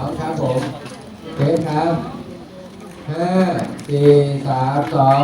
เอาครับผมเทปครับห้าสี่สามสอง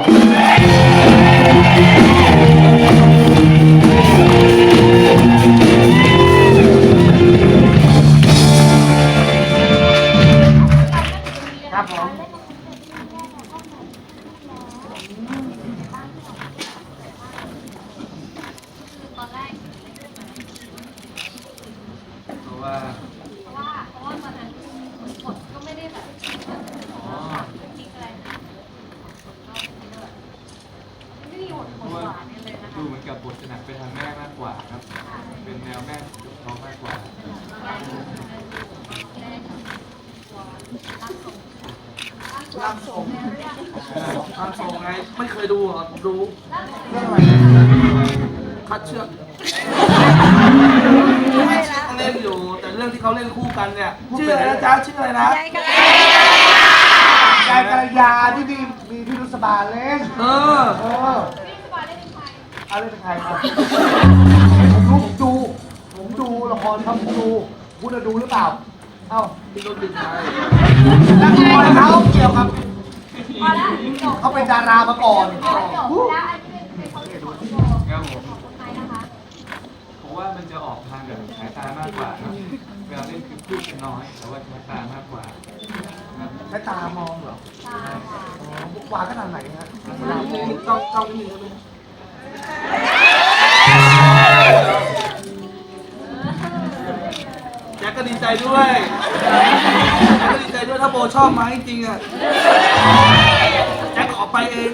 ร่างทรงร่างทรงไง ไม่เคยดูเหรอผมดูเรื่องอะไรคัดเชือกเล่นอยู่ แต่เรื่องที่เขาเล่นคู่กันเนี่ย ชื่ออะไรนะจ๊ะชื่ออะไรนะยายกัลยาที่มีมีพี่รุษบาเล่น เออ เออพี่สบายได้เป็นใครอะไรเป็นใครครับผมรู้ผมดู ผมดูละครครับผมดู คุณจะดูหรือเปล่า เอ้าพี่รถดึงไปละครเขาเกี่ยวกับ พอแล้วจบเขาเป็นดารามาก่อน จบแล้วอันนี้เป็นเขาเรียกของโบครับผมของใครนะคะ ผมว่ามันจะออกทางแบบสายตามากกว่าเวลาเล่นคือพูดกันน้อย แต่ว่าใช้ตามากกว่าครับใช้ตามองเหรอตาค่ะ อ๋อบุกหวานขนาดไหนฮะจ้องจ้องนิดนึงได้ไหมแจ็ค ก็ดีใจด้วยแจ็คก็ดีใจด้วยถ้าโบชอบมาจริงๆอะแจ็คขอไปเอง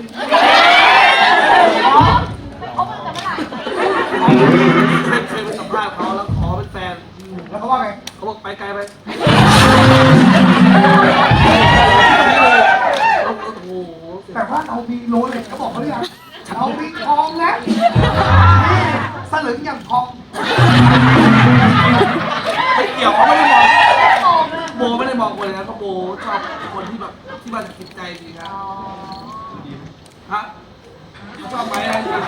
เขาเพิ่งจะเมื่อไหร่เคยเคยไปสัมภาษณ์เขาแล้วขอเป็นแฟน แล้วเขาว่าไงเขาบอกไปไกลไปโอ้โหแต่ว่าเรามีโรเล็กเขาบอกเขาหรือยังเรามีทองนะนี่สลึงอย่างทองไม่เกี่ยวเขาไม่ได้มองโอ้เลยโบไม่ได้มองคนเลยนะเพราะโบชอบคนที่แบบที่มันจิตใจดีครับอ๋อดีไหมฮะชอบไหมอะไรอย่างเงี้ย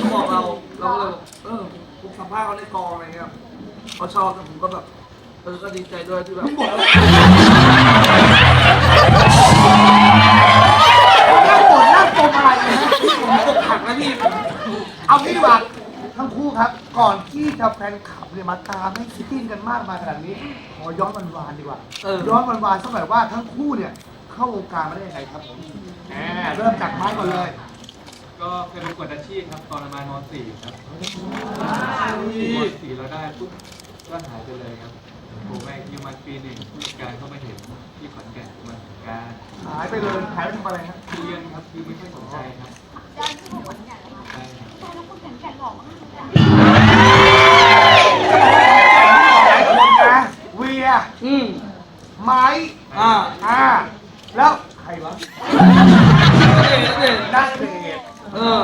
เขาบอกเราเราก็เลยบอกเออผมสัมภาษณ์เขาในกองอะไรเงี้ยเขาชอบแต่ผมก็แบบเออก็ดีใจด้วยที่แบบมึงบอกอะไรนั่งบ่นนั่งจมอะไรนะผมตกหักแล้วพี่ เอางี้ดีกว่า ทั้งคู่ครับ ก่อนที่จะแฟนคลับเนี่ยมาตามให้คิดติ้นกันมากมายขนาดนี้ ขอย้อนวันวานๆดีกว่าเออ ย้อนวันวานๆสักหน่อยว่าทั้งคู่เนี่ยเข้าวงการมาได้ยังไงครับผมแหมเริ่มจากไม้ก่อนเลยก็เคยประกวดอาชีพครับ ตอนประมาณม .4 ครับม .4 เราได้ปุ๊บก็หายไปเลยครับผมไปอยู่มาปีหนึ่งผู้จัดการเข้ามาเห็นที่ขอนแก่นมาถึงการหายไปเลยหายไปทำอะไรครับ เรียนครับคือไม่ค่อยสนใจครับเดินที่หัวใหญ่ นแข็งแกร่งหล่อมากเลยอะหลายคนนะเวีย อืมไม้ อ่าอ่า แล้วใครวะเด็ดเด็ดนักเดทเออ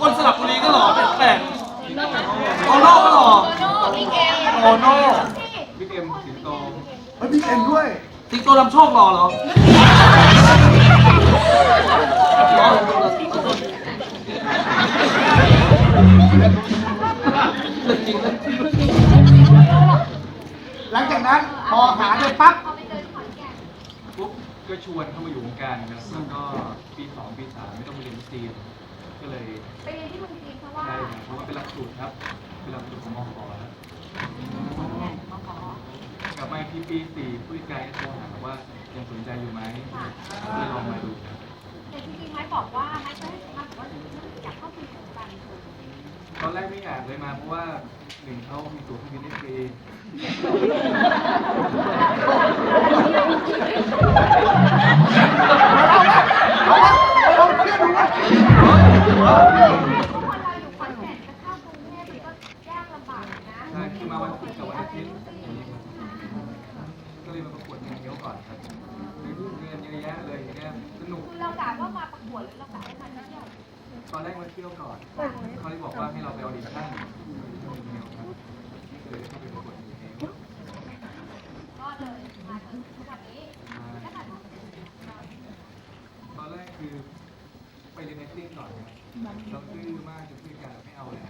คนสลับบุรีก็หล่อแปลกๆโอโน่ก็หล่อโน่พี่เกมโอโน่พี่เอมสิงโตเฮ้ยพี่เอ็มด้วยติงโตนำโชคหล่อเหรอ วนเข้ามาอยู่วงการครับแล้วก็ปีสองปีสามไม่ต้องไปเรียนจีนก็เลยไปเรียนที่เมืองจีนเพราะว่าได้ครับเพราะว่าเป็นหลักสูตรครับเป็นหลักสูตรของมขครับมาขอกลับมาที่ปีสี่ผู้จัดการก็โทรหาว่ายังสนใจอยู่ไหมก็เลยลองมาดูครับแต่จริงๆไม้บอกว่าไม้เคยให้สัมภาษณ์บอกว่าอยากเข้าสู่วงการบันเทิง ตอนแรกไม่อยากเลยมาเพราะว่าหนึ่งเขามีตัวเครื่องบินฟรีเราอยู่ขอนแก่นจะเข้ากรุงเทพมันก็ยากลำบากนะใช่คือมาวันพุธกับวันอาทิตย์ก็เลยมาประกวดงานเดียวก่อนครับมีผู้เรียนเยอะแยะเลยอย่างเงี้ยสนุกคือเรากะว่ามาประกวดหรือเรากะว่ามา ตอนแรกมาเที่ยวก่อนเขาเลยบอกว่าให้เราไปออดิชั่นครับก็เลยเข้าไปประกวดอยู่เองก็เลยมาถึงทุกวันนี้แล้วค่ะตอนแรกคือไปเรียน acting ก่อนครับเราดื้อมากจนผู้จัดการไม่เอาแล้ว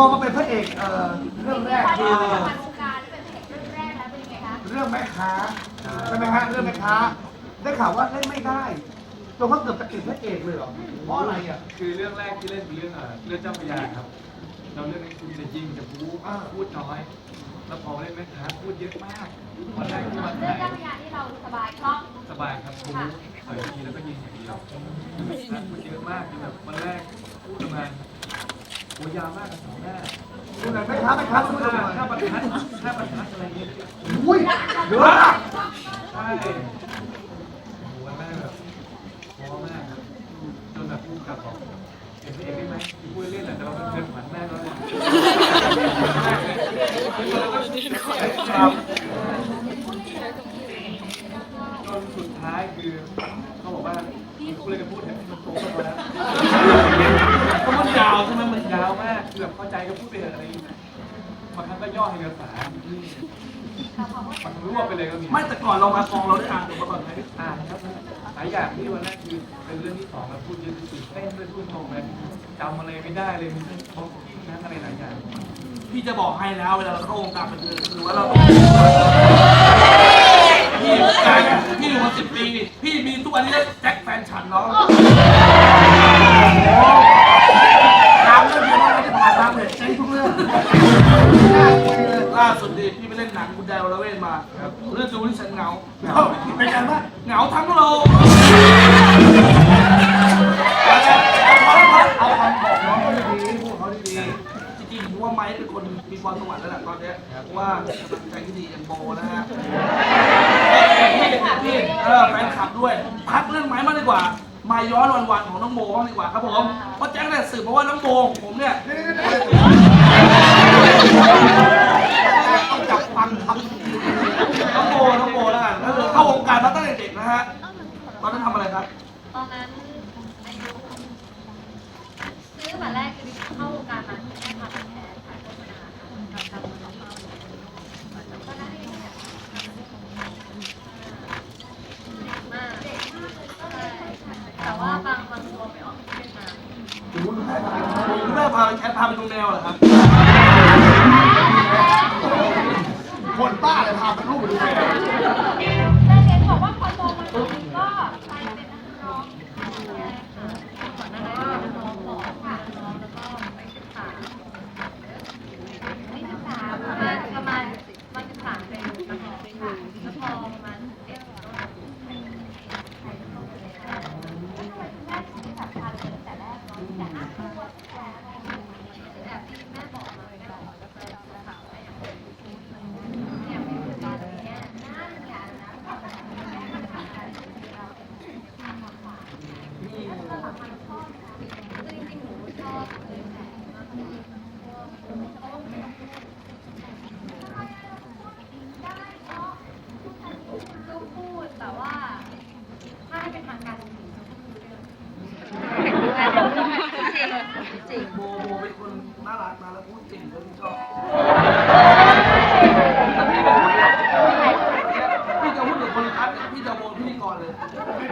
อมาเป็นพระเอกเอ่อเรื่องแรกพอคืได้อมาทำงานวงการที่เป็นพระเอกเรื่องแรกแล้วเป็นยังไงคะเรื่องแม่ค้าใช่ไหมฮะเรื่องแม่ค้า ได้ข่าวว่าเล่นไม่ได้จนว่าเกือบจะติดพระเอกเลยเหรอเพราะอะไรอะ คือเรื่องแรกที่เล่นเป็นเรื่องเอ่อเรื่องเจ้าพระยาครับ เราเรื่องนี้คือจะยิงจะบู๊อ่า พูดน้อย แล้วพอเล่นแม่ค้าพูดเยอะมากวันแรกที่มาเรื่องถ่ายเจ้าพระยาที่เราสบายคล่อง สบายครับบู๊ต่อยทีแล้วก็ยิงอย่างเดียวพูดเยอะมากคือแบบวันแรกพูดประมาณ โอ้ยาวมากกับสองหน้าดูหน่อยแม่ค้าแม่ค้าคุณผู้ชมหน่อยถ้าบรรทัดถ้าบรรทัดอะไรเงี้ยอุ้ยเยอะอะใช่โหวันแรกแบบพอมากครับจนแบบพูดกับบอกเห็นพี่เอกได้ไหมพูดเล่นแหละแต่เราเป็นเพื่อนฝันแม่แล้วเนี่ยครับจนสุดท้ายคือเขาบอกว่าพูดเลยกันพูดเนี่มันโตขึ้นมาแล้วก็มันยาวใช่ไหมมันยาวมากคือแบบเข้าใจ ก็พูดไปเถอะอะไรอย่างเงี้ยบางครั้งก็ย่อให้เนื้อสารมันรวบไปเลยก็มีไม่แต่ก่อนเรามากองเราได้อ่านมาก่อนไหมอ่านครับหลายอย่างที่วันแรกคือเป็นเรื่องที่สองแล้วพูดเยอะตื่นเต้นด้วยพูดตรงเลยจำอะไรไม่ได้เลยมีทั้งบล็อกกิ้งนะอะไรหลายอย่างพี่จะบอกให้แล้วเวลาเราเข้าวงการบันเทิงคือว่าเราต้องพี่การพี่อยู่มาสิบปี พี่มีทุกวันนี้แล้วแจ็คแฟนฉันเนาะ ทุกเรื่องน่าคุยเลยล่าสุดดิพี่ไปเล่นหนังคุณแดวละเวนมาเรื่องดูที่ฉันเหงาเป็นการว่าเหงาทั้งโลกเอาคำบอกน้องเขาดีๆพูดเขาดีจริงๆผมว่าไม้เป็นคนมีพรสวรรค์ระดับตอนเนี้ยเพราะว่ากำลังใจที่ดีอย่างโบนะฮะพี่เออแฟนคลับด้วยพักเรื่องไม้มากดีกว่า มาย้อนวันๆของน้องโบบ้างดีกว่าครับผมเพราะแจ็คเนี่ยสืบมาว่าน้องโบผมเนี่ย ๆต้องจับฟังคำดี น้องโบน้องโบแล้วกันก็คือเข้าวงการมาตั้งแต่เด็กนะฮะ ตอนนั้นทำอะไรครับ ตอนนั้นอายุซื้อมาแรกคือเข้าวงการมาแค่มาเป็นแทนขายโฆษณาค่ะกับทำของเราตอนนั้นเองเนี่ยมากเด็กมากเลยใช่แต่ ว่าบางบางตัวไปออกที่เวียดนามคุณแม่พาแคทพาไปดูแนวเหรอครับคนบ้าเลยพาไปรูปไปดูแต่เห็นบอกว่าพอโตมาถึงก็ไปเป็นนักร้องก่อนหน้านั้นเป็นนักร้องก่อนค่ะร้องแล้วก็ไปศึกษาไม่ศึกษาประมาณประมาณมาศึกษาเป็นนักร้องค่ะแล้วพอประมาณเอ็ดก็ใครใครต้องไปเลยค่ะไม่เคยแม่ที่แบบพาเลยตั้งแต่แรกเนาะแต่น่ากลัวแต่อะไรแบบที่แม่บอกมาแม่บอกแล้วก็จะถามว่าอย่างไรเนี่ยไม่รู้ตอนนี้น่าจะนะขอแต่แม่มาทำการเราเป็นความหวังแล้วก็หลังมันชอบคือจริงๆหนูชอบเลยแต่บางทีเพราะว่าไม่ต้องพูดได้เพราะลูกพูดแต่ว่า ถ้าให้เป็นทางการจริงจริง โบโบเป็นคนน่ารักนะแล้วพูดจริงแล้วพี่ชอบพี่จะพูดกับคนคั ดเนี่ยพี่จะโบนพิธีกรเลย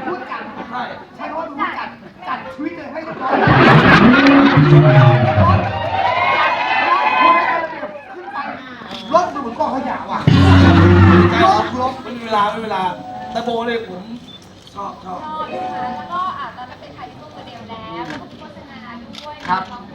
พูดกันใช่ใช่คำว่าดูจัดจัดชีวิตเลยให้เรียบร้อยคุณให้ระเบียบขึ้นไปรถดูเหมือนกองขยะว่ะรถรถไม่มีเวลาไม่มีเวลา แต่โบเลยผมชอบชอบชอบนะคะแล้วก็อะตอนนั้นเป็นถ่ายที่ตัวโมเดลแล้วแล้วก็โฆษณาด้วยร้อ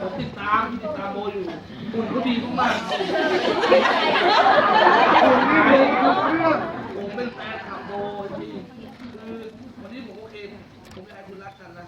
ผมติดตามติดตามโบอยู่คุณขาดีมากๆคุณนี่ลงทุกเรื่องผมเป็นแฟนคลับโบจริงคือวันนี้ผมโอเคผมไม่ให้คุณรักกันนะ